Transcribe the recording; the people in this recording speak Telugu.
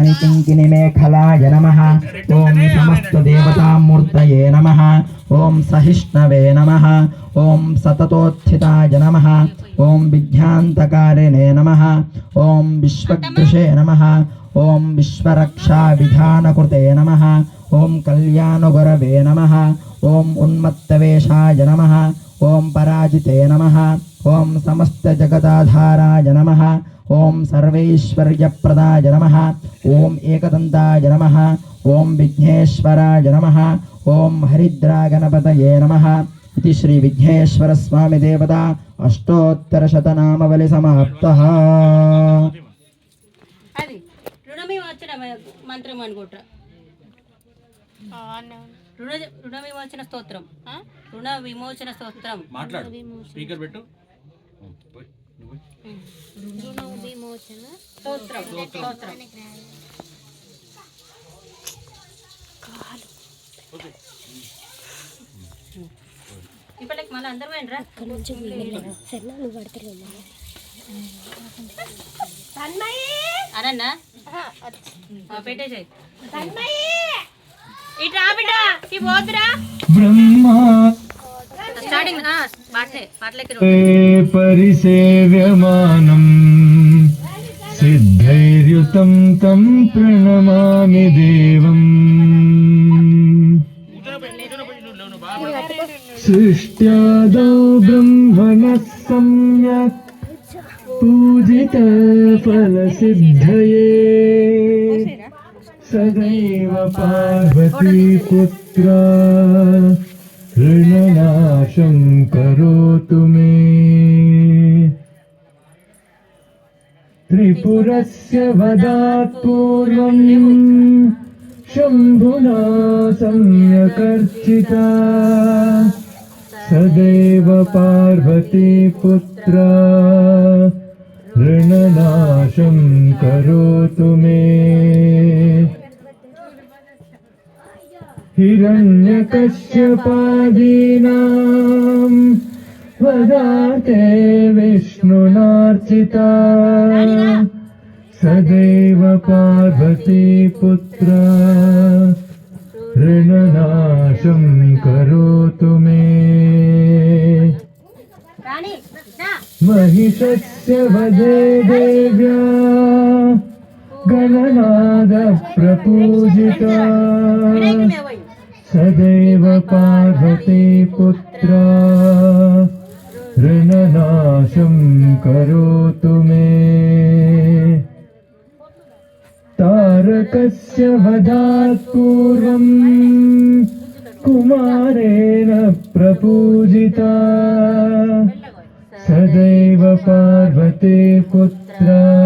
కింకిని మేఖలాయ నమ ఓం సమస్త దేవతామూర్తయే నమ ఓం సహిష్ణవే నమ ఓం సతతోత్థితాయ నమ ఓం విజ్ఞాంతకారిణే నమ ఓం విశ్వదృశే నమ ఓం విశ్వరక్షా విధానకృతే నమ ఓం కళ్యాణగురవే నమ ఓం ఉన్మత్తవేషాయ నమ ఓం పరాజితే నమ ఓం సమస్త జగదాధారాయ నమ ఓం సర్వైశ్వర్యప్రదాయ నమ. ఓం ఏకదంతాయ నమ. ఓం విఘ్నేశ్వరాయ నమ. ఓం హరిద్రాగణపతయే నమ. ఇది శ్రీ విఘ్నేశ్వర స్వామి దేవత అష్టోత్తరశతనామవలి సమాప్త. అది రుణమేమోచన మంత్రం అనుకుంటా. రుణ రుణ విమోచన స్తోత్రం. ఆ? రుణ విమోచన స్తోత్రం. మాట్లాడు. స్పీకర్ పెట్టు. స్తోత్రం స్తోత్రం ఇప్పటికి మళ్ళీ అందరూ పోయినరా అనన్నా పెట్టేసాయి ఇటు బిడ్డ ఈ పోతురా. బ్రహ్మా ते परिसेव्यमानं सिद्धैर्युतं तं प्रणमामि देवम्। सृष्ट्यादौ ब्रह्मणः सम्यक् पूजितफलसिद्धये। सदैव पार्वती पुत्रा ऋणनाशं करोतु मे। त्रिपुरस्य वदात् पूर्वम् शम्भुना सम्यकर्चिता। सदैव पार्वती पुत्र ऋणनाशं करोतु मे हिरण्यकश्यपादीनाम् वदाते विष्णुनार्चिता सदैव पार्वती पुत्रा ऋणनाशं करोतु मे महिषस्य वदे देव्या गणनादप्रपूजिता सदैव पार्वती पुत्र। ऋणनाशं करोतु मे। तारकस्य वधात् पूर्वम् कुमारेण प्रपूजिता। सदैव पार्वती पुत्र